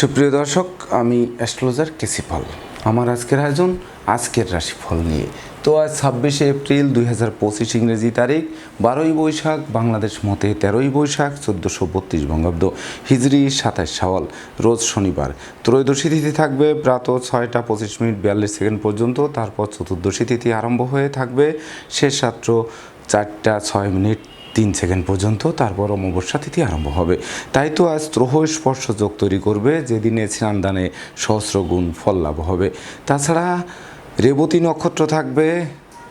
সুপ্রিয় দর্শক, আমি অ্যাস্ট্রোলজার কেসিপাল আমার আজকের আয়োজন, আজকের রাশিফল নিয়ে। তো আজ ছাব্বিশে এপ্রিল দুই হাজার পঁচিশ ইংরেজি তারিখ, বারোই বৈশাখ, বাংলাদেশ মতে তেরোই বৈশাখ, চোদ্দোশো বত্রিশ বঙ্গাব্দ। হিজরি সাতাশ সাওয়াল, রোজ শনিবার। ত্রয়োদশী তিথি থাকবে প্রাত ছয়টা পঁচিশ মিনিট বিয়াল্লিশ সেকেন্ড পর্যন্ত, তারপর চতুর্দশী তিথি আরম্ভ হয়ে থাকবে। শেষ রাত্র চারটা ছয় মিনিট তিন সেকেন্ড পর্যন্ত, তারপর অমাবস্যা তিথি আরম্ভ হবে। তাই তো আজ ত্রহ স্পর্শ যোগ তৈরি করবে, যেদিনে স্নান দানে সহস্র গুণ ফল লাভ হবে। তাছাড়া রেবতী নক্ষত্র থাকবে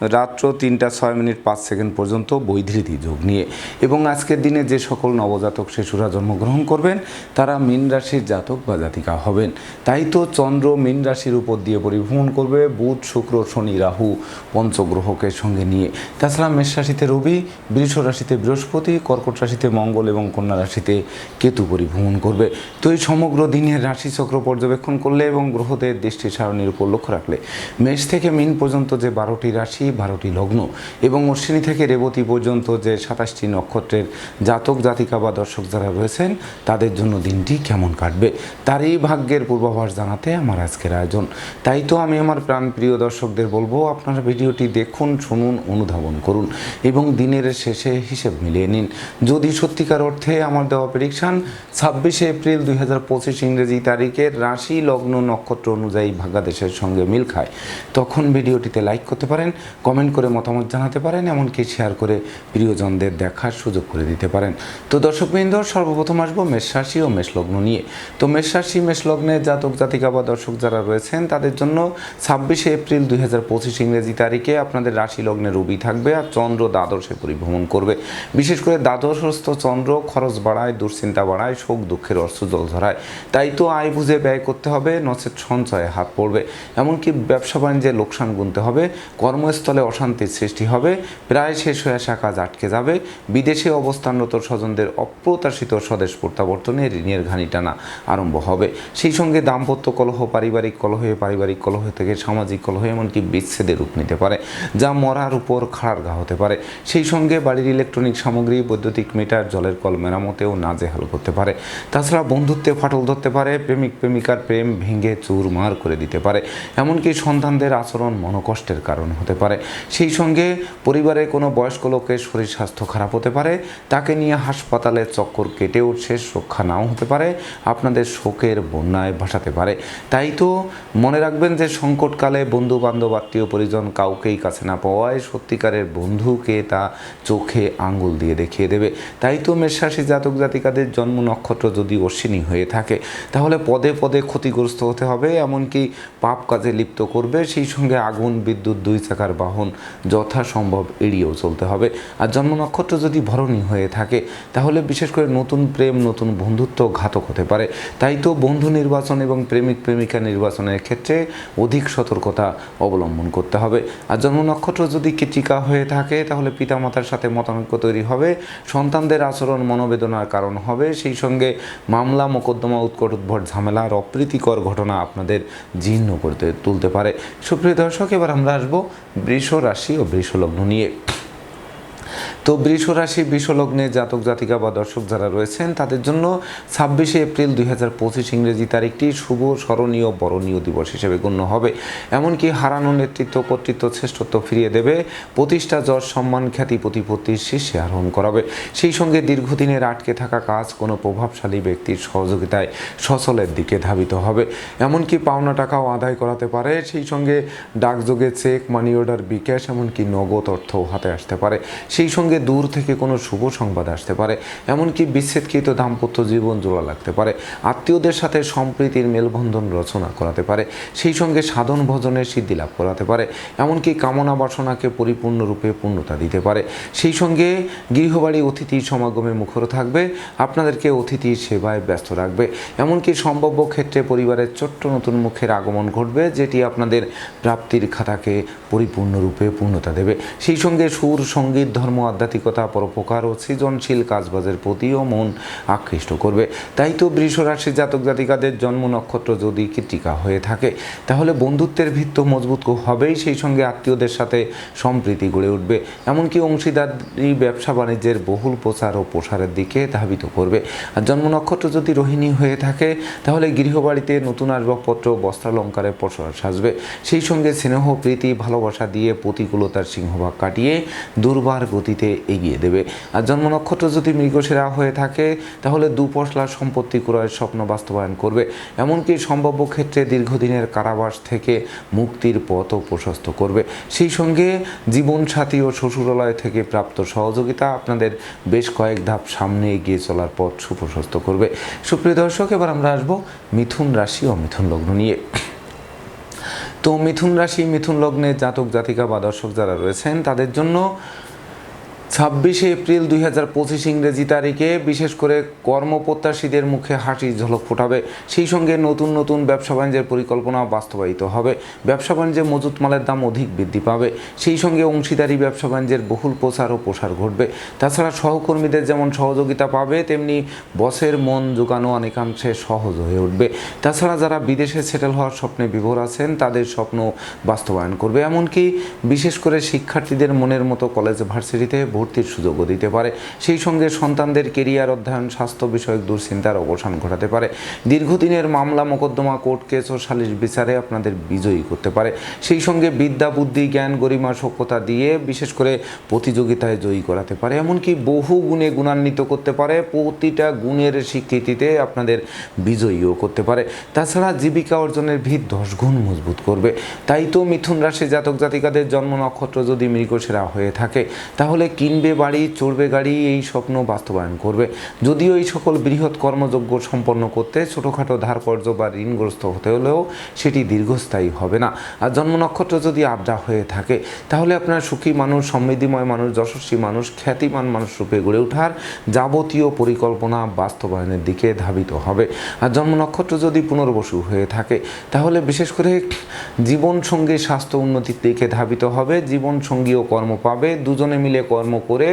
রাত্র তিনটা ছয় মিনিট পাঁচ সেকেন্ড পর্যন্ত বৈধৃতি যোগ নিয়ে। এবং আজকের দিনে যে সকল নবজাতক শিশুরা জন্মগ্রহণ করবেন, তারা মীন রাশির জাতক বা জাতিকা হবেন। তাই তো চন্দ্র মীন রাশির উপর দিয়ে পরিভ্রমণ করবে বুধ, শুক্র, শনি, রাহু পঞ্চগ্রহকে সঙ্গে নিয়ে। তাছাড়া মেষ রাশিতে রবি, বৃষ রাশিতে বৃহস্পতি, কর্কট রাশিতে মঙ্গল এবং কন্যা রাশিতে কেতু পরিভ্রমণ করবে। তো এই সমগ্র দিনের রাশিচক্র পর্যবেক্ষণ করলে এবং গ্রহদের দৃষ্টি সারণীর উপর লক্ষ্য রাখলে, মেষ থেকে মিন পর্যন্ত যে বারোটি রাশি বারোটি লগ্ন এবং অশ্বিনী থেকে রেবতী পর্যন্ত যে সাতাশটি নক্ষত্রের জাতক, জাতিকা বা দর্শক যারা রয়েছেন, তাদের জন্য দিনটি কেমন কাটবে? তার এই ভাগ্যের পূর্বাভাস জানাতে আমার আজকের আয়োজন। তাই তো আমি আমার প্রাণপ্রিয় দর্শকদের বলব, আপনারা ভিডিওটি দেখুন, শুনুন, অনুধাবন করুন এবং দিনের শেষে হিসেব মিলিয়ে নিন। যদি সত্যিকার অর্থে আমার দেওয়া প্রেডিকশান ছাব্বিশে এপ্রিল দুই হাজার পঁচিশ ইংরেজি তারিখের রাশি লগ্ন নক্ষত্র অনুযায়ী ভাগ্যাদেশের সঙ্গে মিল খায়। তখন ভিডিওটিতে লাইক করতে পারেন কমেন্ট করে মতামত জানাতে পারেন, এমনকি শেয়ার করে প্রিয়জনদের দেখার সুযোগ করে দিতে পারেন। তো দর্শকবৃন্দ, সর্বপ্রথম আসব মেষ রাশি ও মেষলগ্ন নিয়ে। তো মেষ মেষলগ্নে জাতক, জাতিকা বা দর্শক যারা রয়েছেন, তাদের জন্য ছাব্বিশে এপ্রিল দুই হাজার পঁচিশ ইংরেজি তারিখে আপনাদের রাশি লগ্নে রবি থাকবে আর চন্দ্র দ্বাদশে পরিভ্রমণ করবে। বিশেষ করে দ্বাদশস্থ চন্দ্র খরচ বাড়ায়, দুশ্চিন্তা বাড়ায়, শোক, দুঃখের অর্থ জল ধরায়। তাই তো আয় বুঝে ব্যয় করতে হবে, নচেত সঞ্চয়ে হাত পড়বে। এমনকি ব্যবসা বাণিজ্যে লোকসান গুনতে হবে কর্মস্থলে অশান্তির সৃষ্টি হবে। প্রায় শেষ হয়ে আসা কাজ আটকে যাবে। বিদেশে অবস্থানরত স্বজনদের অপ্রত্যাশিত স্বদেশ প্রত্যাবর্তনে ঋণের ঘানি টানা আরম্ভ হবে। সেই সঙ্গে দাম্পত্য কলহ, পারিবারিক কলহে, পারিবারিক কলহ থেকে সামাজিক কলহ এমনকি বিচ্ছেদের রূপ নিতে পারে, যা মরার উপর খাড়ার ঘা হতে পারে। সেই সঙ্গে বাড়ির ইলেকট্রনিক সামগ্রী, বৈদ্যুতিক মিটার, জলের কল মেরামতেও নাজেহাল করতে পারে। তাছাড়া বন্ধুত্বে ফাটল ধরতে পারে, প্রেমিক প্রেমিকার প্রেম ভেঙে চুরমার করে দিতে পারে। এমনকি সন্তানদের আচরণ মনোকষ্টের কারণ হতে পারে। সেই সঙ্গে পরিবারের কোনো বয়স্ক লোকের শরীর স্বাস্থ্য খারাপ হতে পারে, তাকে নিয়ে হাসপাতালে চক্কর কেটে উঠছে রক্ষা নাও হতে পারে, আপনাদের শোকের বন্যায় ভাসাতে পারে। তাই তো মনে রাখবেন যে সংকটকালে বন্ধু বান্ধব আত্মীয় পরিজন কাউকেই কাছে না পাওয়ায় সত্যিকারের বন্ধুকে তা চোখে আঙ্গুল দিয়ে দেখিয়ে দেবে। তাই তো মেষরাশি জাতক জাতিকাদের জন্ম নক্ষত্র যদি অশ্বিনী হয়ে থাকে, তাহলে পদে পদে ক্ষতিগ্রস্ত হতে হবে, এমনকি পাপ কাজে লিপ্ত করবে, সেই সঙ্গে আগুন, বিদ্যুৎ, দুই চাকার বাহন যথাসম্ভব এড়িয়েও চলতে হবে। আর জন্ম নক্ষত্র যদি ভরণী হয়ে থাকে, তাহলে বিশেষ করে নতুন প্রেম, নতুন বন্ধুত্ব ঘাতক হতে পারে। তাই তো বন্ধু নির্বাচন এবং প্রেমিক, প্রেমিকা নির্বাচনের ক্ষেত্রে অধিক সতর্কতা অবলম্বন করতে হবে। আর জন্ম নক্ষত্র যদি কৃতিকা হয়ে থাকে, তাহলে পিতামাতার সাথে মতানৈক্য তৈরি হবে, সন্তানদের আচরণ মনোবেদনার কারণ হবে, সেই সঙ্গে মামলা, মোকদ্দমা, উৎকট উদ্ভট ঝামেলা আর অপ্রীতিকর ঘটনা আপনাদের জীর্ণ করতে তুলতে পারে। সুপ্রিয় দর্শক, এবার আমরা আসব বৃষ রাশি ও বৃষ লগ্ন নিয়ে। তো বৃষ রাশি বিশ্বলগ্নে জাতক, জাতিকা বা দর্শক যারা রয়েছেন, তাদের জন্য ছাব্বিশে এপ্রিল দুই হাজার পঁচিশ ইংরেজি তারিখটি শুভ, স্মরণীয়, বরণীয় দিবস হিসেবে গণ্য হবে। এমনকি হারানো নেতৃত্ব, কর্তৃত্ব, শ্রেষ্ঠত্ব ফিরিয়ে দেবে। প্রতিষ্ঠা যশ সম্মান খ্যাতি প্রতিপত্তির শীর্ষে আরোহণ করাবে। সেই সঙ্গে দীর্ঘদিনের আটকে থাকা কাজ কোনো প্রভাবশালী ব্যক্তির সহযোগিতায় সচলের দিকে ধাবিত হবে। এমনকি পাওনা টাকাও আদায় করাতে পারে। সেই সঙ্গে ডাকযোগে চেক মানি অর্ডার বিকাশ, এমনকি নগদ অর্থও হাতে আসতে পারে। সেই সঙ্গে দূর থেকে কোনো শুভ সংবাদ আসতে পারে, এমনকি বিচ্ছেদকৃত দাম্পত্য জীবন জোড়া লাগতে পারে। আত্মীয়দের সাথে সম্প্রীতির মেলবন্ধন রচনা করাতে পারে, সেই সঙ্গে সাধন ভজনের সিদ্ধি লাভ করাতে পারে, এমনকি কামনা বাসনাকে পরিপূর্ণরূপে পূর্ণতা দিতে পারে। সেই সঙ্গে গৃহবাড়ি অতিথি সমাগমে মুখর থাকবে, আপনাদেরকে অতিথির সেবায় ব্যস্ত রাখবে। এমনকি সম্ভাব্য ক্ষেত্রে পরিবারের ছোট্ট নতুন মুখের আগমন ঘটবে, যেটি আপনাদের প্রাপ্তির খাতাকে পরিপূর্ণরূপে পূর্ণতা দেবে। সেই সঙ্গে সুর, সংগীত, ধর্ম আধ্যাত্মিকতা পরোপকার ও সৃজনশীল কাজবাজের প্রতিও মন আকৃষ্ট করবে। তাই তো বৃষ রাশি জাতক জাতিকাদের জন্ম নক্ষত্র যদি কৃতিকা হয়ে থাকে, তাহলে বন্ধুত্বের ভিত্ত মজবুত হবেই, সেই সঙ্গে আত্মীয়দের সাথে সম্প্রীতি গড়ে উঠবে। এমনকি অংশীদারি ব্যবসা বাণিজ্যের বহুল প্রচার ও প্রসারের দিকে ধাবিত করবে। আর জন্ম নক্ষত্র যদি রোহিণী হয়ে থাকে, তাহলে গৃহবাড়িতে নতুন আসবাবপত্র, বস্ত্রালঙ্কারে প্রসার সাজবে। সেই সঙ্গে স্নেহ, প্রীতি, ভালোবাসা দিয়ে প্রতিকূলতার সিংহভাগ কাটিয়ে দুর্বার গতিতে এগিয়ে দেবে। আর জন্ম নক্ষত্র যদি মৃগসেরা হয়ে থাকে, তাহলে দুপশলা সম্পত্তি ক্রয়ের স্বপ্ন বাস্তবায়ন করবে। এমনকি সম্ভাব্য ক্ষেত্রে দীর্ঘদিনের কারাবাস থেকে মুক্তির পথও প্রশস্ত করবে। সেই সঙ্গে জীবনসাথী ও শ্বশুরালয় থেকে প্রাপ্ত সহযোগিতা আপনাদের বেশ কয়েক ধাপ সামনে এগিয়ে চলার পথ সুপ্রশস্ত করবে। সুপ্রিয় দর্শক, এবার আমরা আসব মিথুন রাশি ও মিথুন লগ্ন নিয়ে। তো মিথুন রাশি, মিথুন লগ্নে জাতক জাতিকা বা দর্শক যারা রয়েছেন, তাদের জন্য ছাব্বিশে এপ্রিল দুই হাজার পঁচিশ ইংরেজি তারিখে বিশেষ করে কর্মপ্রত্যাশীদের মুখে হাসি ঝলক ফোটাবে। সেই সঙ্গে নতুন নতুন ব্যবসা বাণিজ্যের পরিকল্পনা বাস্তবায়িত হবে। ব্যবসা বাণিজ্যে মজুত মালের দাম অধিক বৃদ্ধি পাবে। সেই সঙ্গে অংশীদারি ব্যবসা বাণিজ্যের বহুল প্রচার ও প্রসার ঘটবে। তাছাড়া সহকর্মীদের যেমন সহযোগিতা পাবে, তেমনি বসের মন জোগানো অনেকাংশে সহজ হয়ে উঠবে। তাছাড়া যারা বিদেশে সেটেল হওয়ার স্বপ্নে বিভোর আছেন, তাদের স্বপ্ন বাস্তবায়ন করবে। এমনকি বিশেষ করে শিক্ষার্থীদের মনের মতো কলেজ ভার্সিটিতে ভর্তির সুযোগও দিতে পারে। সেই সঙ্গে সন্তানদের কেরিয়ার অধ্যয়ন, স্বাস্থ্য বিষয়ক দুশ্চিন্তার অবসান ঘটাতে পারে। দীর্ঘদিনের মামলা মোকদ্দমা, কোর্ট কেস ও সালিশ বিচারে আপনাদের বিজয়ী করতে পারে। সেই সঙ্গে বিদ্যা, বুদ্ধি, জ্ঞান, গরিমা সক্ষতা দিয়ে বিশেষ করে প্রতিযোগিতায় জয়ী করাতে পারে। এমনকি বহু গুণে গুণান্বিত করতে পারে। প্রতিটা গুণের স্বীকৃতিতে আপনাদের বিজয়ীও করতে পারে। তাছাড়া জীবিকা অর্জনের ভিত দশ গুণ মজবুত করবে। তাই তো মিথুন রাশি জাতক জাতিকাদের জন্ম নক্ষত্র যদি মৃগসেরা হয়ে থাকে, তাহলে কিনবে বাড়ি, চড়বে গাড়ি, এই স্বপ্ন বাস্তবায়ন করবে। যদিও এই সকল বৃহৎ কর্মযোগ্য সম্পন্ন করতে ছোটোখাটো ধার কর্য বা ঋণগ্রস্ত হতে হলেও সেটি দীর্ঘস্থায়ী হবে না। আর জন্ম নক্ষত্র যদি আবদা হয়ে থাকে, তাহলে আপনার সুখী মানুষ, সমৃদ্ধিময় মানুষ, যশস্বী মানুষ, খ্যাতিমান মানুষ রূপে গড়ে ওঠার যাবতীয় পরিকল্পনা বাস্তবায়নের দিকে ধাবিত হবে। আর জন্ম নক্ষত্র যদি পুনর্বসু হয়ে থাকে, তাহলে বিশেষ করে জীবন সঙ্গী স্বাস্থ্য উন্নতির দিকে ধাবিত হবে। জীবন সঙ্গীও কর্ম পাবে। দুজনে মিলে কর্ম করে,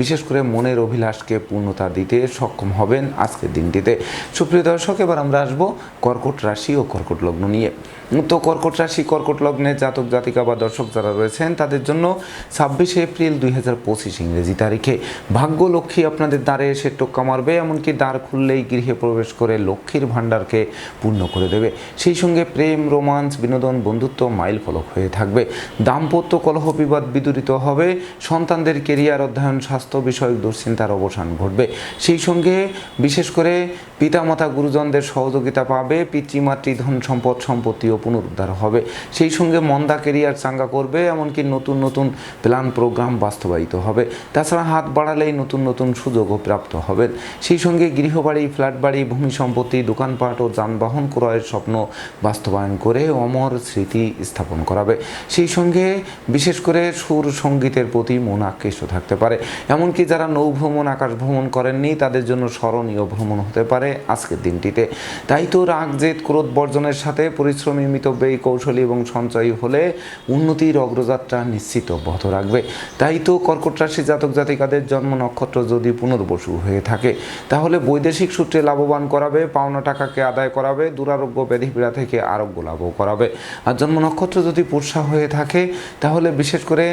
বিশেষ করে মনের অভিলাষকে পূর্ণতা দিতে সক্ষম হবেন আজকের দিনটিতে। সুপ্রিয় দর্শক, এবার আমরা আসব কর্কট রাশি ও কর্কট লগ্ন নিয়ে। তো কর্কট রাশি, কর্কট লগ্নের জাতক, জাতিকা বা দর্শক যারা রয়েছেন, তাদের জন্য ছাব্বিশে এপ্রিল দুই হাজার পঁচিশ ইংরেজি তারিখে। ভাগ্য লক্ষ্মী আপনাদের দ্বারে এসে টোক্কা মারবে, এমনকি দ্বার খুললেই গৃহে প্রবেশ করে লক্ষ্মীর ভাণ্ডারকে পূর্ণ করে দেবে। সেই সঙ্গে প্রেম, রোমান্স, বিনোদন, বন্ধুত্ব মাইল ফলক হয়ে থাকবে। দাম্পত্য কলহ বিবাদ বিদূরিত হবে, সন্তানদের কেরিয়ার অধ্যয়ন স্বাস্থ্য বিষয়ক দুশ্চিন্তার অবসান ঘটবে। সেই সঙ্গে বিশেষ করে পিতামাতা গুরুজনদের সহযোগিতা পাবে, পিতৃমাতৃ ধন সম্পদ সম্পত্তিও পুনরুদ্ধার হবে। সেই সঙ্গে মন্দা কেরিয়ার চাঙ্গা করবে, এমনকি নতুন নতুন প্ল্যান প্রোগ্রাম বাস্তবায়িত হবে। তাছাড়া হাত বাড়ালেই নতুন নতুন সুযোগও প্রাপ্ত হবেন। সেই সঙ্গে গৃহবাড়ি ফ্ল্যাট বাড়ি ভূমি সম্পত্তি, দোকানপাট ও যানবাহন ক্রয়ের স্বপ্ন বাস্তবায়ন করে অমর স্মৃতি স্থাপন করাবে। সেই সঙ্গে বিশেষ করে সুর সঙ্গীতের প্রতি মন আকৃষ্ট থাকতে পারে। এমনকি যারা নৌ ভ্রমণ, আকাশ ভ্রমণ করেননি, তাদের জন্য স্মরণীয় ভ্রমণ হতে পারে। আজকের দিনটিতে। তাই তো রাগ, জেদ, ক্রোধ বর্জনের সাথে পরিশ্রমী, মিতব্যয়ী, কৌশলী এবং সঞ্চয়ী হলে উন্নতির অগ্রযাত্রা নিশ্চিত অব্যাহত রাখবে। তাই তো কর্কট রাশি জাতক জাতিকাদের জন্ম নক্ষত্র যদি পুনর্বসু হয়ে থাকে, তাহলে বৈদেশিক সূত্রে লাভবান করাবে, পাওনা টাকাকে আদায় করাবে, দুরারোগ্য ব্যাধিপীড়া থেকে আরোগ্য লাভও করাবে। আর জন্ম নক্ষত্র যদি পুরসা হয়ে থাকে, তাহলে বিশেষ করে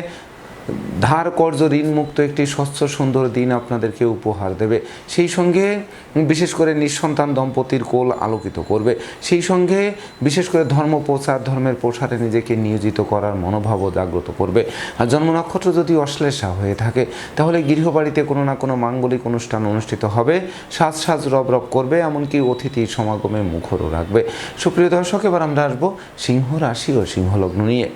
ধার কর্য ঋণমুক্ত একটি স্বচ্ছ সুন্দর দিন আপনাদেরকে উপহার দেবে। সেই সঙ্গে বিশেষ করে নিঃসন্তান দম্পতির কোল আলোকিত করবে। সেই সঙ্গে বিশেষ করে ধর্ম প্রচার, ধর্মের প্রসারে নিজেকে নিয়োজিত করার মনোভাবও জাগ্রত করবে। আর জন্ম নক্ষত্র যদি অশ্লেষা হয়ে থাকে, তাহলে গৃহবাড়িতে কোনো না কোনো মাঙ্গলিক অনুষ্ঠান অনুষ্ঠিত হবে। সাজ সাজ রব রব করবে, এমনকি অতিথি সমাগমে মুখরও রাখবে। সুপ্রিয় দর্শক, এবার আমরা আসব সিংহ রাশি ও সিংহলগ্ন নিয়ে।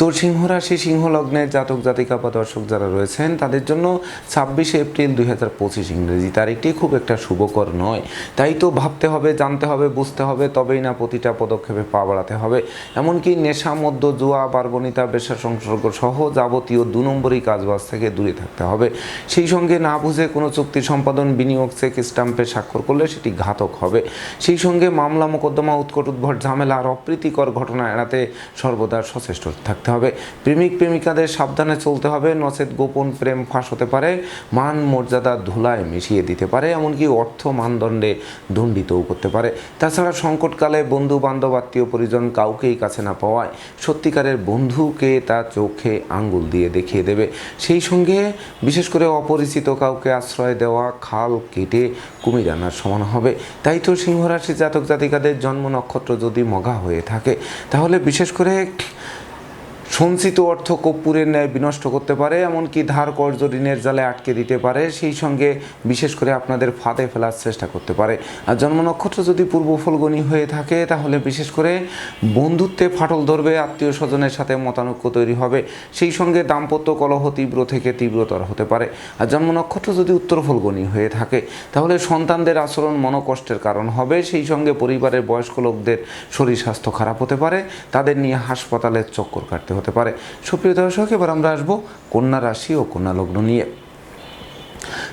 তো সিংহ রাশি, সিংহ লগ্নের জাতক, জাতিকা বা দর্শক যারা রয়েছেন, তাদের জন্য ছাব্বিশে এপ্রিল দুই হাজার পঁচিশ ইংরেজি তারিখটি খুব একটা শুভকর নয়। তাই তো ভাবতে হবে, জানতে হবে, বুঝতে হবে, তবেই না প্রতিটা পদক্ষেপে পা বাড়াতে হবে। এমনকি নেশা মধ্য জুয়া, পার্বণিতা, বেশা সংসর্গ সহ যাবতীয় দু নম্বরই কাজবাজ থেকে দূরে থাকতে হবে। সেই সঙ্গে না বুঝে কোনো চুক্তি সম্পাদন, বিনিয়োগ, চেক স্টাম্পে স্বাক্ষর করলে সেটি ঘাতক হবে। সেই সঙ্গে মামলা, মোকদ্দমা, উৎকট উদ্ভট ঝামেলা আর অপ্রীতিকর ঘটনা এড়াতে সর্বদা সচেষ্ট থাকতে রাখতে হবে। প্রেমিক প্রেমিকাদের সাবধানে চলতে হবে। নচেত গোপন প্রেম ফাঁস হতে পারে। মান মর্যাদা ধুলায় মিশিয়ে দিতে পারে। এমনকি অর্থ মানদণ্ডে দণ্ডিতও করতে পারে। তাছাড়া সংকটকালে বন্ধু বান্ধব আত্মীয়, পরিজন কাউকেই কাছে না পাওয়ায় সত্যিকারের বন্ধুকে তা চোখে আঙ্গুল দিয়ে দেখিয়ে দেবে। সেই সঙ্গে বিশেষ করে অপরিচিত কাউকে আশ্রয় দেওয়া, খাল কেটে কুমির আনার সমান হবে। তাই তো সিংহরাশি জাতক জাতিকাদের জন্ম নক্ষত্র যদি মগা হয়ে থাকে, তাহলে বিশেষ করে সঞ্চিত অর্থ কর্পূরের ন্যায় বিনষ্ট করতে পারে, এমনকি ধার কর্জ ঋণের জালে আটকে দিতে পারে, সেই সঙ্গে বিশেষ করে আপনাদের ফাঁদে ফেলার চেষ্টা করতে পারে। আর জন্ম নক্ষত্র যদি পূর্ব ফলগণী হয়ে থাকে, তাহলে বিশেষ করে বন্ধুত্বে ফাটল ধরবে, আত্মীয় স্বজনের সাথে মতানৈক্য তৈরি হবে, সেই সঙ্গে দাম্পত্য কলহ তীব্র থেকে তীব্রতর হতে পারে। আর জন্ম নক্ষত্র যদি উত্তর ফলগণী হয়ে থাকে, তাহলে সন্তানদের আচরণ মনোকষ্টের কারণ হবে, সেই সঙ্গে পরিবারের বয়স্ক লোকদের শরীর স্বাস্থ্য খারাপ হতে পারে, তাদের নিয়ে হাসপাতালের চক্কর কাটতে হতে পারে। সুপ্রিয় দর্শক এবার আমরা আসব কন্যা রাশি ও কন্যা লগ্ন নিয়ে।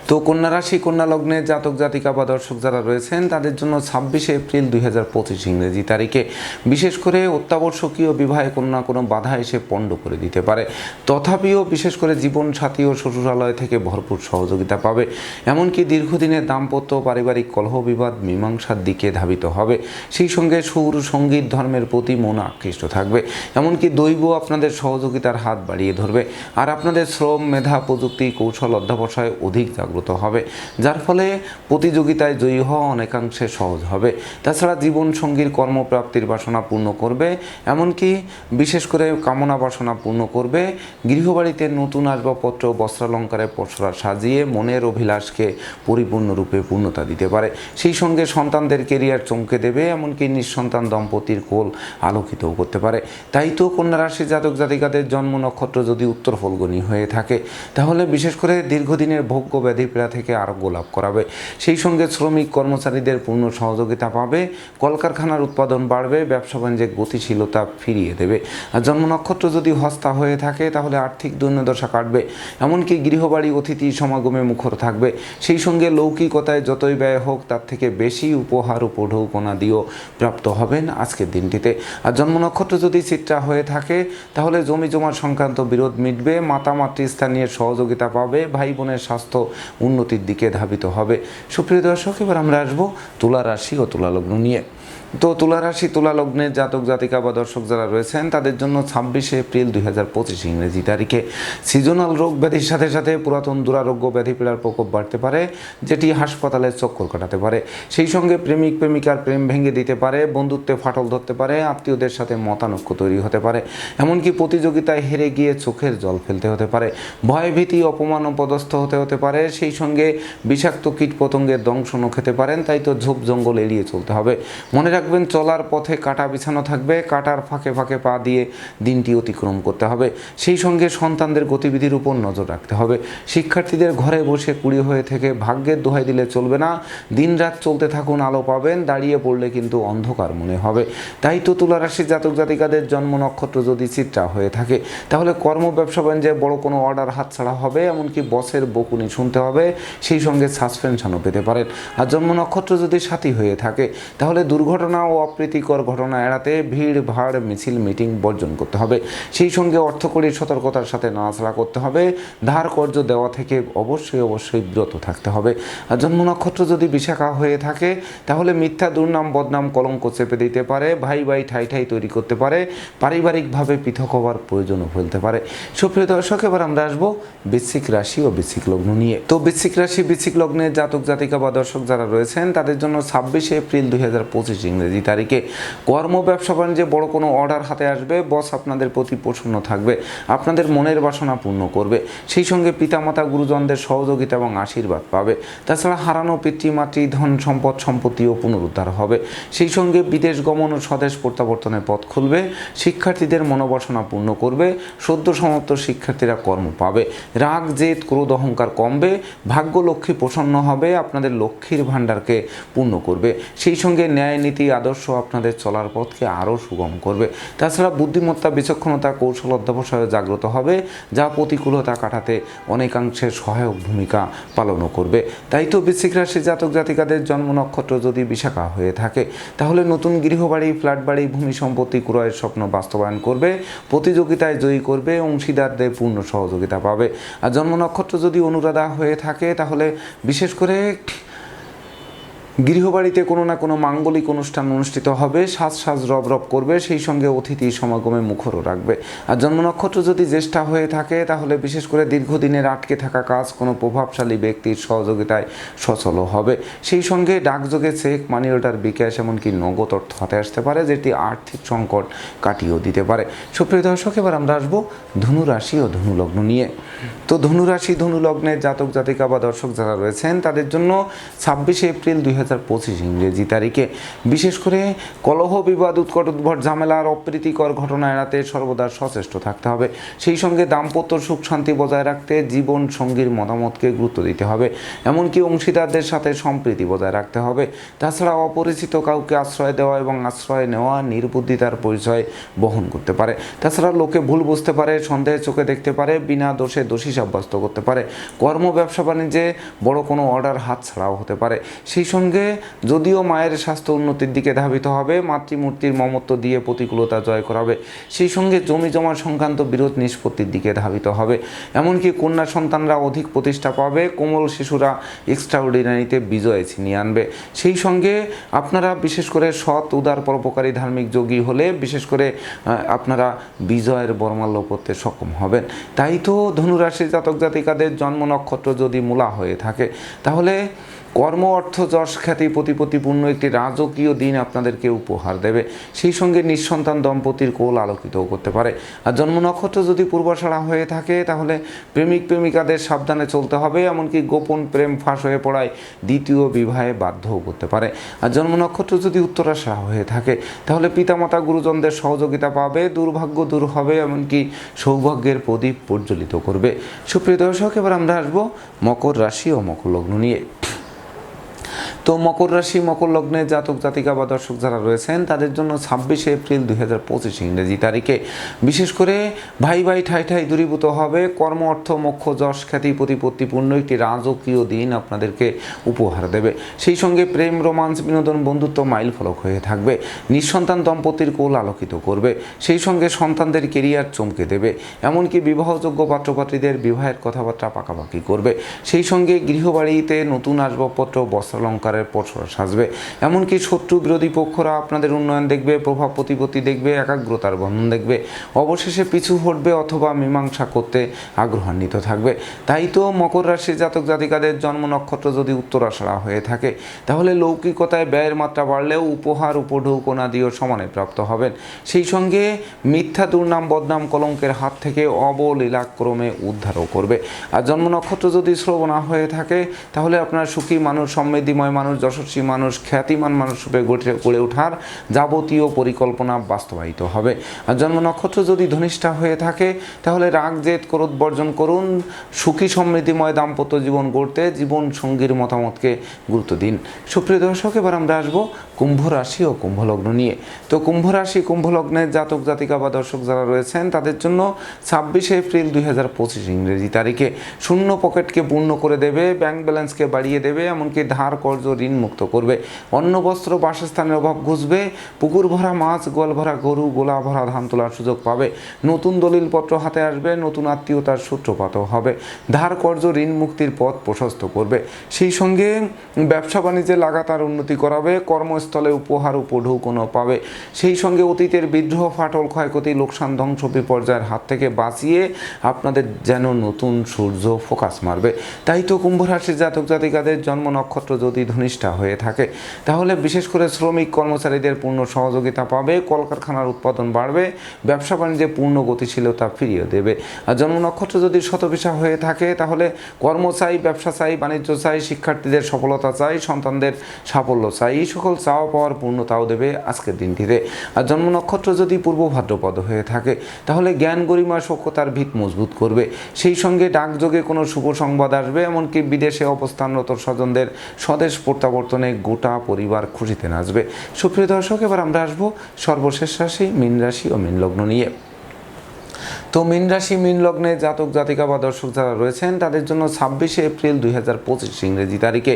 তো কন্যা রাশি, কন্যা লগ্নে জাতক, জাতিকা বা দর্শক যারা রয়েছেন, তাদের জন্য ছাব্বিশে এপ্রিল দুই হাজার পঁচিশ ইংরেজি তারিখে। বিশেষ করে অত্যাবশ্যকীয় বিবাহে কোনো না কোনো বাধা এসে পণ্ড করে দিতে পারে। তথাপিও বিশেষ করে জীবন সাথী ও শ্বশুরালয় থেকে ভরপুর সহযোগিতা পাবে। এমনকি দীর্ঘদিনের দাম্পত্য পারিবারিক কলহ বিবাদ মীমাংসার দিকে ধাবিত হবে। সেই সঙ্গে সুর, সংগীত, ধর্মের প্রতি মন আকৃষ্ট থাকবে। এমনকি দৈব আপনাদের সহযোগিতার হাত বাড়িয়ে ধরবে। আর আপনাদের শ্রম, মেধা, প্রযুক্তি, কৌশল, অধ্যাবসায় অধিক জাগ্রত হবে, যার ফলে প্রতিযোগিতায় জয়ী হওয়া অনেকাংশে সহজ হবে। তাছাড়া জীবন সঙ্গীর কর্মপ্রাপ্তির বাসনা পূর্ণ করবে, এমনকি বিশেষ করে কামনা বাসনা পূর্ণ করবে, গৃহবাড়িতে নতুন আসবাবপত্র, বস্ত্রালঙ্কারে পসরা সাজিয়ে মনের অভিলাষকে পরিপূর্ণরূপে পূর্ণতা দিতে পারে। সেই সঙ্গে সন্তানদের কেরিয়ার চমকে দেবে, এমনকি নিঃসন্তান দম্পতির কোল আলোকিতও করতে পারে। তাই তো কন্যা রাশি জাতক জাতিকাদের জন্ম নক্ষত্র যদি উত্তর ফলগণী হয়ে থাকে, তাহলে বিশেষ করে দীর্ঘদিনের ভোগ্য ব্যাধি পীড়া থেকে আরোগ্য লাভ করাবে। সেই সঙ্গে শ্রমিক কর্মচারীদের পূর্ণ সহযোগিতা পাবে, কলকারখানার উৎপাদন বাড়বে, ব্যবসা বাণিজ্যে গতিশীলতা ফিরিয়ে দেবে। আর জন্ম নক্ষত্র যদি হস্তা হয়ে থাকে, তাহলে আর্থিক দৈন্যদশা কাটবে। এমনকি গৃহবাড়ি, অতিথি সমাগমে মুখর থাকবে। সেই সঙ্গে লৌকিকতায় যতই ব্যয় হোক, তার থেকে বেশি উপহার ও উপঢৌকনা দিয়েও প্রাপ্ত হবেন আজকের দিনটিতে। আর জন্ম নক্ষত্র যদি চিত্রা হয়ে থাকে, তাহলে জমি জমার সংক্রান্ত বিরোধ মিটবে মাতা মাতৃস্থানীয় সহযোগিতা পাবে ভাই বোনের স্বাস্থ্য উন্নতির দিকে ধাবিত হবে। সুপ্রিয় দর্শক এবার আমরা আসব তুলা রাশি ও তুলালগ্ন নিয়ে। তো তুলা রাশি তুলা লগ্নের জাতক, জাতিকা বা দর্শক যারা রয়েছেন, তাদের জন্য ছাব্বিশে এপ্রিল দুই হাজার পঁচিশ ইংরেজি তারিখে সিজনাল রোগ ব্যাধির সাথে সাথে পুরাতন দুরারোগ্য ব্যাধি পীড়ার প্রকোপ বাড়তে পারে, যেটি হাসপাতালের চক্কর কাটাতে পারে। সেই সঙ্গে প্রেমিক, প্রেমিকার প্রেম ভেঙে দিতে পারে, বন্ধুত্বে ফাটল ধরতে পারে, আত্মীয়দের সাথে মতানৈক্য তৈরি হতে পারে, এমনকি প্রতিযোগিতায় হেরে গিয়ে চোখের জল ফেলতে হতে পারে। ভয়ভীতি, অপমান পদস্থ হতে হতে পারে, সেই সঙ্গে বিষাক্ত কীট পতঙ্গের দংশনও খেতে পারেন, তাই তো ঝোপ জঙ্গল এড়িয়ে চলতে হবে। মনে রাখবেন, চলার পথে কাটা বিছানো থাকবে, কাটার ফাঁকে ফাঁকে পা দিয়ে দিনটি অতিক্রম করতে হবে। সেই সঙ্গে সন্তানদের গতিবিধির উপর নজর রাখতে হবে। শিক্ষার্থীদের ঘরে বসে কুড়ি হয়ে থেকে ভাগ্যের দোহাই দিলে চলবে না। দিনরাত চলতে থাকুন, আলো পাবেন, দাঁড়িয়ে পড়লে কিন্তু অন্ধকার মনে হবে। তাই তো তুলারাশি জাতক জাতিকাদের জন্ম নক্ষত্র যদি চিত্রা হয়ে থাকে, তাহলে কর্ম ব্যবসা বাণিজ্যে বড় কোনো অর্ডার হাতছাড়া হবে, এমনকি বসের বকুনি শুনতে হবে, সেই সঙ্গে সাসপেনশনও পেতে পারেন। আর জন্ম নক্ষত্র যদি সাথী হয়ে থাকে, তাহলে দুর্ঘটনা ও অপ্রীতিকর ঘটনা এড়াতে ভিড়, ভাড়, মিছিল, মিটিং বর্জন করতে হবে। সেই সঙ্গে অর্থকরীর সতর্কতার সাথে নাড়াচাড়া করতে হবে। ধার কর্য দেওয়া থেকে অবশ্যই অবশ্যই বিরত থাকতে হবে। আর জন্ম নক্ষত্র যদি বিশাখা হয়ে থাকে, তাহলে মিথ্যা, দুর্নাম, বদনাম, কলঙ্ক চেপে দিতে পারে, ভাই ভাই, ঠাই ঠাই তৈরি করতে পারে, পারিবারিকভাবে পৃথক হওয়ার প্রয়োজনও ফেলতে পারে। সুপ্রিয় দর্শক, এবার আমরা আসব বৃশ্চিক রাশি ও বৃশ্চিক লগ্ন নিয়ে। তো বৃশ্চিক রাশি, বৃশ্চিক লগ্নের জাতক, জাতিকা বা দর্শক যারা রয়েছেন, তাদের জন্য ছাব্বিশে এপ্রিল দুই হাজার পঁচিশ তারিখে কর্ম ব্যবসা বাণিজ্যে বড় কোনো অর্ডার হাতে আসবে বস আপনাদের প্রতি প্রসন্ন থাকবে, আপনাদের মনের বাসনা পূর্ণ করবে, সেই সঙ্গে পিতামাতা, গুরুজনদের সহযোগিতা এবং আশীর্বাদ পাবে। তাছাড়া হারানো পিতৃমাতৃ ধন সম্পদ, সম্পত্তিও পুনরুদ্ধার হবে। সেই সঙ্গে বিদেশ গমন ও স্বদেশ প্রত্যাবর্তনের পথ খুলবে, শিক্ষার্থীদের মনোবাসনা পূর্ণ করবে, সদ্য সমাপ্ত শিক্ষার্থীরা কর্ম পাবে। রাগ, জেদ, ক্রোধ, অহংকার কমবে, ভাগ্য লক্ষ্মী প্রসন্ন হবে, আপনাদের লক্ষ্মীর ভাণ্ডারকে পূর্ণ করবে। সেই সঙ্গে ন্যায়, নীতি আদর্শ আপনাদের চলার পথকে আরও সুগম করবে। তাছাড়া বুদ্ধিমত্তা, বিচক্ষণতা, কৌশল অধ্যবসায় জাগ্রত হবে, যা প্রতিকূলতা কাটাতে অনেকাংশে সহায়ক ভূমিকা পালনও করবে। তাই তো বৃশ্চিক রাশি জাতক জাতিকাদের জন্ম নক্ষত্র যদি বিশাখা হয়ে থাকে, তাহলে নতুন গৃহবাড়ি ফ্ল্যাট বাড়ি ভূমি সম্পত্তি ক্রয়ের স্বপ্ন বাস্তবায়ন করবে, প্রতিযোগিতায় জয়ী করবে, অংশীদারদের পূর্ণ সহযোগিতা পাবে। আর জন্ম নক্ষত্র যদি অনুরাধা হয়ে থাকে, তাহলে বিশেষ করে গৃহবাড়িতে কোনো না কোনো মাঙ্গলিক অনুষ্ঠান অনুষ্ঠিত হবে, সাজ সাজ রব রব করবে, সেই সঙ্গে অতিথি সমাগমে মুখরও রাখবে। আর জন্ম নক্ষত্র যদি জ্যেষ্ঠা হয়ে থাকে, তাহলে বিশেষ করে দীর্ঘদিনের আটকে থাকা কাজ কোনো প্রভাবশালী ব্যক্তির সহযোগিতায় সচল হবে। সেই সঙ্গে ডাকযোগে চেক, মানি অর্ডার, বিকাশ, এমনকি নগদ অর্থ হাতে আসতে পারে, যেটি আর্থিক সংকট কাটিয়েও দিতে পারে। সুপ্রিয় দর্শক, এবার আমরা আসব ধনুরাশি ও ধনুলগ্ন নিয়ে। তো ধনুরাশি, ধনুলগ্নের জাতক জাতিকা বা দর্শক যারা রয়েছেন, তাদের জন্য ছাব্বিশে এপ্রিল দুই হাজার হাজার পঁচিশ ইংরেজি তারিখে। বিশেষ করে কলহ, বিবাদ, উৎকট, উদ্ভট, ঝামেলা আর অপ্রীতিকর ঘটনা এড়াতে সর্বদা সচেষ্ট থাকতে হবে। সেই সঙ্গে দাম্পত্য সুখ শান্তি বজায় রাখতে জীবন সঙ্গীর মতামতকে গুরুত্ব দিতে হবে। এমনকি অংশীদারদের সাথে সম্প্রীতি বজায় রাখতে হবে। তাছাড়া অপরিচিত কাউকে আশ্রয় দেওয়া এবং আশ্রয় নেওয়া নির্বুদ্ধিতার পরিচয় বহন করতে পারে। তাছাড়া লোকে ভুল বুঝতে পারে, সন্দেহের চোখে দেখতে পারে, বিনা দোষে দোষী সাব্যস্ত করতে পারে। কর্ম, ব্যবসা, বাণিজ্যে বড় কোনো অর্ডার হাত ছাড়াও হতে পারে। সেই সঙ্গে যদিও মায়ের স্বাস্থ্য উন্নতির দিকে ধাবিত হবে, মাতৃমূর্তির মমত্ব দিয়ে প্রতিকূলতা জয় করাবে, সেই সঙ্গে জমি জমা সংক্রান্ত বিরোধ নিষ্পত্তির দিকে ধাবিত হবে। এমনকি কন্যা সন্তানরা অধিক প্রতিষ্ঠা পাবে, কোমল শিশুরা এক্সট্রাঅর্ডিনারিতে বিজয় ছিনিয়ে আনবে। সেই সঙ্গে আপনারা বিশেষ করে সৎ, উদার, পরোপকারী, ধার্মিক যোগী হলে বিশেষ করে আপনারা বিজয়ের বর্মাল্য করতে সক্ষম হবেন। তাই তো ধনুরাশি জাতক জাতিকাদের জন্ম নক্ষত্র যদি মূলা হয়ে থাকে, তাহলে কর্ম, অর্থ, যশ, খ্যাতি, প্রতিপত্তিপূর্ণ একটি রাজকীয় দিন আপনাদেরকে উপহার দেবে। সেই সঙ্গে নিঃসন্তান দম্পতির কোল আলোকিতও করতে পারে। আর জন্ম নক্ষত্র যদি পূর্বাষাড়া হয়ে থাকে, তাহলে প্রেমিক, প্রেমিকাদের সাবধানে চলতে হবে, এমনকি গোপন প্রেম ফাঁস হয়ে পড়ায় দ্বিতীয় বিবাহে বাধ্যও করতে পারে। আর জন্ম নক্ষত্র যদি উত্তরাষাড়া হয়ে থাকে, তাহলে পিতামাতা, গুরুজনদের সহযোগিতা পাবে, দুর্ভাগ্য দূর হবে, এমনকি সৌভাগ্যের প্রদীপ প্রজ্বলিত করবে। সুপ্রিয় দর্শক, এবার আমরা আসব মকর রাশি ও মকর লগ্ন নিয়ে। তো মকর রাশি, মকর লগ্নে জাতক, জাতিকা বা দর্শক যারা রয়েছেন, তাদের জন্য ছাব্বিশে এপ্রিল দুই হাজার পঁচিশ ইংরেজি তারিখে। বিশেষ করে ভাই ভাই ঠাই ঠাই দূরীভূত হবে, কর্ম, অর্থ, মোক্ষ, যশ, খ্যাতি প্রতিপত্তিপূর্ণ একটি রাজকীয় দিন আপনাদেরকে উপহার দেবে। সেই সঙ্গে প্রেম, রোমান্স, বিনোদন, বন্ধুত্ব মাইল ফলক হয়ে থাকবে। নিঃসন্তান দম্পতির কোল আলোকিত করবে। সেই সঙ্গে সন্তানদের কেরিয়ার চমকে দেবে। এমনকি বিবাহযোগ্য পাত্রপাত্রীদের বিবাহের কথাবার্তা পাকাপাকি করবে। সেই সঙ্গে গৃহবাড়িতে নতুন আসবাবপত্র বস্ত্রালঙ্কারের পসরা সাজবে। এমনকি শত্রু বিরোধী পক্ষরা আপনাদের উন্নয়ন দেখবে, প্রভাব প্রতিপত্তি দেখবে, একাগ্রতার বন্ধন দেখবে। অবশেষে পিছু হটবে অথবা মীমাংসা করতে আগ্রহান্বিত থাকবে। তাই তো মকর রাশির জাতক জাতিকাদের জন্ম নক্ষত্র যদি উত্তরাষাড়া হয়ে থাকে, তাহলে লৌকিকতায় ব্যয়ের মাত্রা বাড়লেও উপহার উপঢৌকনা দিয়েও সমানে প্রাপ্ত হবেন। সেই সঙ্গে মিথ্যা দুর্নাম, বদনাম, কলঙ্কের হাত থেকে অবলীলাক্রমে উদ্ধারও করবে। আর জন্ম নক্ষত্র যদি শ্রবণা হয়ে থাকে, তাহলে আপনার সুখী, মানুষ সমৃদ্ধিময় যশস্বী মানুষ, খ্যাতিমান মানুষ রূপে গড়ে ওঠার যাবতীয় পরিকল্পনা বাস্তবায়িত হবে। আর জন্ম নক্ষত্র যদি ধনিষ্ঠা হয়ে থাকে, তাহলে রাগ, জেদ, ক্রোধ বর্জন করুন। সুখী সমৃদ্ধিময় দাম্পত্য জীবন গড়তে জীবন সঙ্গীর মতামতকে গুরুত্ব দিন। সুপ্রিয় দর্শক, এবার আমরা আসব কুম্ভ রাশি ও কুম্ভলগ্ন নিয়ে। তো কুম্ভ রাশি, কুম্ভ লগ্নের জাতক, জাতিকা বা দর্শক যারা রয়েছেন, তাদের জন্য ছাব্বিশে এপ্রিল দুই হাজার পঁচিশ ইংরেজি তারিখে। শূন্য পকেটকে পূর্ণ করে দেবে, ব্যাংক ব্যালেন্সকে বাড়িয়ে দেবে, এমনকি ধার, কর্জ ঋণ মুক্ত করবে। অন্ন বস্ত্র বাসস্থানের অভাব ঘুষবে। পুকুর ভরা মাছ, গোয়াল ভরা গরু গোলা ভরা ধান তোলার সুযোগ পাবে। নতুন দলিলপত্র হাতে আসবে, নতুন আত্মীয়তার সূত্রপাতও হবে। ধার কর্জ ঋণ মুক্তির পথ প্রশস্ত করবে। সেই সঙ্গে ব্যবসা বাণিজ্যে লাগাতার উন্নতি করাবে, কর্মস্থলে উপহার উপঢৌকনও পাবে। সেই সঙ্গে অতীতের বিদ্রোহ, ফাটল, ক্ষয়ক্ষতি, লোকসান, ধ্বংস, বিপর্যয়ের হাত থেকে বাঁচিয়ে আপনাদের যেন নতুন সূর্য ফোকাস মারবে। তাই তো কুম্ভ রাশির জাতক জাতিকাদের জন্ম নক্ষত্র যদি ধনিষ্ঠা হয়ে থাকে। তাহলে বিশেষ করে শ্রমিক কর্মচারীদের পূর্ণ সহযোগিতা পাবে, কলকারখানার উৎপাদন বাড়বে, ব্যবসা বাণিজ্যে পূর্ণ গতিশীলতা ফিরিয়ে দেবে। আর জন্ম নক্ষত্র যদি শতবিশা হয়ে থাকে, তাহলে কর্ম চাই ব্যবসা চাই বাণিজ্য চাই শিক্ষার্থীদের সফলতা চাই, সন্তানদের সাফল্য চাই, এই সকল চাওয়া পাওয়ার পূর্ণতাও দেবে আজকের দিনটিতে। আর জন্ম নক্ষত্র যদি পূর্ব ভাদ্রপদ হয়ে থাকে, তাহলে জ্ঞান গরিমা সক্ষতার ভিত মজবুত করবে। সেই সঙ্গে ডাকযোগে কোনো শুভ সংবাদ আসবে, এমনকি বিদেশে অবস্থানরত স্বজনদের স্বদেশ প্রত্যাবর্তনে গোটা পরিবার খুশিতে নাচবে। সুপ্রিয় দর্শক, এবার আমরা আসব সর্বশেষ রাশি, মীন রাশি ও মীন লগ্ন নিয়ে। তো মীন রাশি, মীন লগ্নে জাতক, জাতিকা বা দর্শক যারা রয়েছেন, তাদের জন্য ছাব্বিশে এপ্রিল দুই হাজার পঁচিশ ইংরেজি তারিখে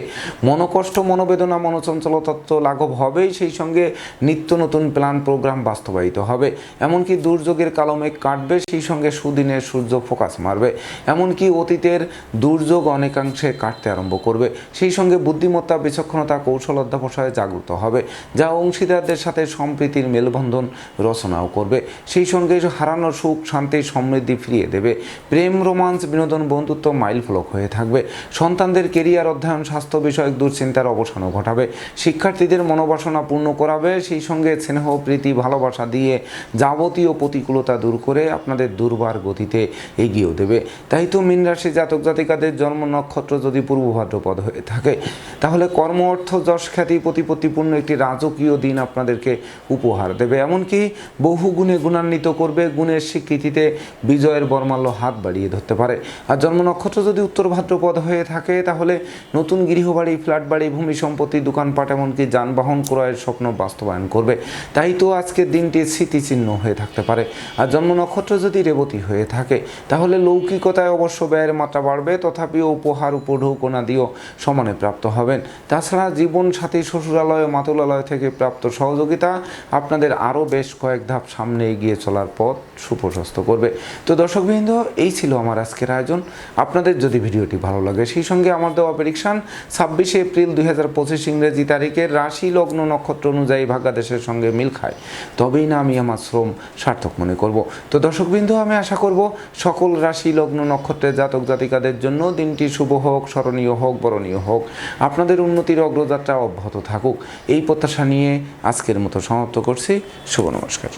মনোকষ্ট, মনোবেদনা মনোচঞ্চলতত্ত্ব লাঘব হবেই। সেই সঙ্গে নিত্য নতুন প্ল্যান, প্রোগ্রাম বাস্তবায়িত হবে। এমনকি দুর্যোগের কালো মেঘ কাটবে, সেই সঙ্গে সুদিনের সূর্য ফোকাস মারবে। এমনকি অতীতের দুর্যোগ অনেকাংশে কাটতে আরম্ভ করবে। সেই সঙ্গে বুদ্ধিমত্তা, বিচক্ষণতা, কৌশল অধ্যাবসায় জাগ্রত হবে, যা অংশীদারদের সাথে সম্প্রীতির মেলবন্ধন রচনাও করবে। সেই সঙ্গে হারানো সুখ, শান্তি সমৃদ্ধি ফিরিয়ে দেবে। প্রেম, রোমান্স, বিনোদন, বন্ধুত্ব মাইল ফলক হয়ে থাকবে। সন্তানদের কেরিয়ার অধ্যয়ন, স্বাস্থ্য বিষয়ক দুশ্চিন্তার অবসানও ঘটাবে। শিক্ষার্থীদের মনোবাসনা পূর্ণ করাবে। সেই সঙ্গে স্নেহ, প্রীতি, ভালোবাসা দিয়ে যাবতীয় প্রতিকূলতা দূর করে আপনাদের দুর্বার গতিতে এগিয়েও দেবে। তাই তো মীন রাশি জাতক জাতিকাদের জন্ম নক্ষত্র যদি পূর্ব ভাদ্রপদ হয়ে থাকে, তাহলে কর্ম, অর্থ, যশ, খ্যাতি, প্রতিপত্তিপূর্ণ একটি রাজকীয় দিন আপনাদেরকে উপহার দেবে। এমনকি বহু গুণে গুণান্বিত করবে। গুণের স্বীকৃতিতে বিজয়ের বর্মাল্য হাত বাড়িয়ে ধরতে পারে। আর জন্ম নক্ষত্র যদি উত্তর ভাদ্রপদ হয়ে থাকে, তাহলে নতুন গৃহবাড়ি, ফ্ল্যাট বাড়ি, ভূমি সম্পত্তি, দোকানপাট, এমনকি যানবাহন ক্রয়ের স্বপ্ন বাস্তবায়ন করবে। তাই তো আজকের দিনটি স্মৃতিচিহ্ন হয়ে থাকতে পারে। আর জন্ম নক্ষত্র যদি রেবতী হয়ে থাকে, তাহলে লৌকিকতায় অবশ্য ব্যয়ের মাত্রা বাড়বে, তথাপিও উপহার, উপঢৌকনা দিয়েও সমানে প্রাপ্ত হবেন। তাছাড়া জীবন সাথী শ্বশুরালয়, মাতুলালয় থেকে প্রাপ্ত সহযোগিতা আপনাদের আরও বেশ কয়েক ধাপ সামনে এগিয়ে চলার পথ সুপ্রশস্ত করবে। তো দর্শকবৃন্দ, এই ছিল আমার আজকের আয়োজন। আপনাদের যদি ভিডিওটি ভালো লাগে, সেই সঙ্গে আমার দেওয়া প্রেডিকশান ছাব্বিশে এপ্রিল দুই হাজার পঁচিশ ইংরেজি তারিখের রাশি লগ্ন নক্ষত্র অনুযায়ী ভাগ্যাদেশের সঙ্গে মিল খায়। তবেই না আমি আমার শ্রম সার্থক মনে করব। তো দর্শকবৃন্দ, আমি আশা করব সকল রাশি লগ্ন নক্ষত্রের জাতক জাতিকাদের জন্য দিনটি শুভ হোক, স্মরণীয় হোক, বরণীয় হোক। আপনাদের উন্নতির অগ্রযাত্রা অব্যাহত থাকুক। এই প্রত্যাশা নিয়ে আজকের মতো সমাপ্ত করছি। শুভ নমস্কার।